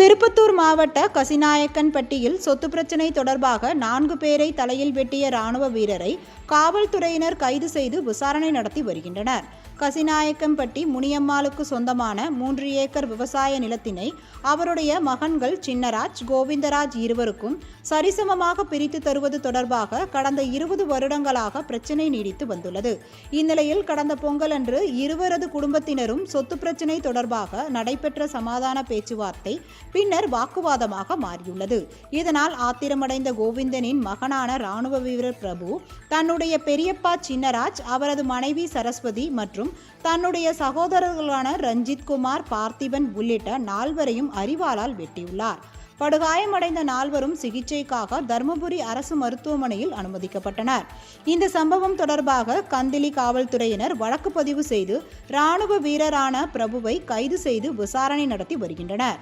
திருப்பத்தூர் மாவட்ட கசிநாயக்கன்பட்டியில் சொத்து பிரச்சினை தொடர்பாக நான்கு பேரை தலையில் வெட்டிய ராணுவ வீரரை காவல்துறையினர் கைது செய்து விசாரணை நடத்தி வருகின்றனர். கசிநாயக்கம்பட்டி முனியம்மாளுக்கு சொந்தமான மூன்று ஏக்கர் விவசாய நிலத்தினை அவருடைய மகன்கள் சின்னராஜ் கோவிந்தராஜ் இருவருக்கும் சரிசமமாக பிரித்து தருவது தொடர்பாக கடந்த இருபது வருடங்களாக பிரச்சினை நீடித்து வந்துள்ளது. இந்நிலையில் கடந்த பொங்கல் அன்று இருவரது குடும்பத்தினரும் சொத்து பிரச்சினை தொடர்பாக நடைபெற்ற சமாதான பேச்சுவார்த்தை பின்னர் வாக்குவாதமாக மாறியுள்ளது. இதனால் ஆத்திரமடைந்த கோவிந்தனின் மகனான ராணுவ வீரர் பிரபு தன்னுடைய பெரியப்பா சின்னராஜ் அவரது மனைவி சரஸ்வதி மற்றும் மற்றும் தன்னுடைய சகோதரர்களான ரஞ்சித் குமார் பார்த்திபன் உள்ளிட்ட நால்வரையும் அறிவாளால் வெட்டியுள்ளார். படுகாயமடைந்த நால்வரும் சிகிச்சைக்காக தருமபுரி அரசு மருத்துவமனையில் அனுமதிக்கப்பட்டனர். இந்த சம்பவம் தொடர்பாக கந்திலி காவல்துறையினர் வழக்கு பதிவு செய்து ராணுவ வீரரான பிரபுவை கைது செய்து விசாரணை நடத்தி வருகின்றனர்.